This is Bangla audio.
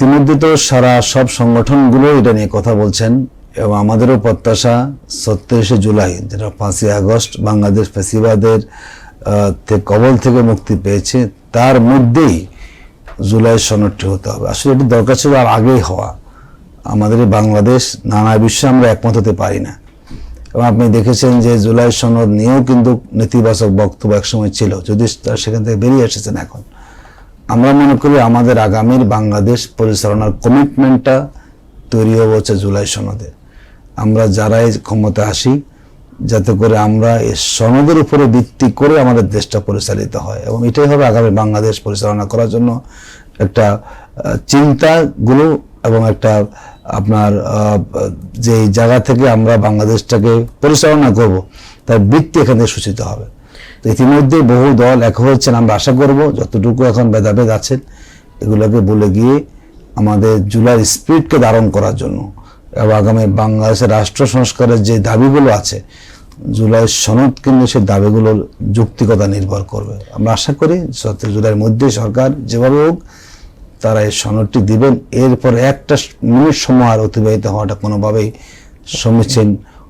ইতিমধ্যে তো সারা সব সংগঠনগুলো এটা নিয়ে কথা বলছেন এবং আমাদেরও প্রত্যাশা সত্তরিশে জুলাই, যেটা পাঁচই আগস্ট বাংলাদেশ ফেসিবাদের কবল থেকে মুক্তি পেয়েছে, তার মধ্যেই জুলাই সনদটি হতে হবে। আসলে এটি দরকার ছিল আর আগেই হওয়া। আমাদের বাংলাদেশ নানা বিশ্বে আমরা একমত হতে পারি না। এবং আপনি দেখেছেন যে জুলাই সনদ নিয়েও কিন্তু নেতিবাচক বক্তব্য একসময় ছিল যদি সেখান থেকে বেরিয়ে এসেছেন এখন। আমরা মনে করি আমাদের আগামীর বাংলাদেশ পরিচালনার কমিটমেন্টটা তৈরি হবে হচ্ছে জুলাই সনদে। আমরা যারাই ক্ষমতা আসি, যাতে করে আমরা এই সনদের উপরে ভিত্তি করে আমাদের দেশটা পরিচালিত হয়। এবং এটাই হবে আগামী বাংলাদেশ পরিচালনা করার জন্য একটা চিন্তাগুলো এবং একটা, আপনার যে জায়গা থেকে আমরা বাংলাদেশটাকে পরিচালনা করব, তার ভিত্তি এখান থেকে সূচিত হবে। তো ইতিমধ্যে বহু দল এক হয়েছেন, আমরা আশা করব, যতটুকু এখন ভেদাভেদ আছেন এগুলোকে বলে গিয়ে আমাদের জুলাই স্পিরিটকে ধারণ করার জন্য। এবং আগামী বাংলাদেশের রাষ্ট্র সংস্কারের যে দাবিগুলো আছে, জুলাই সনদ কিন্তু সেই দাবিগুলোর যুক্তিকতা নির্ভর করবে। আমরা আশা করি সতেরো জুলাইয়ের মধ্যে সরকার যেভাবে হোক, তারা এই সনদটি দিবেন। এরপর একটা মিনিট সময় আর অতিবাহিত হওয়াটা কোনোভাবেই সমীচীন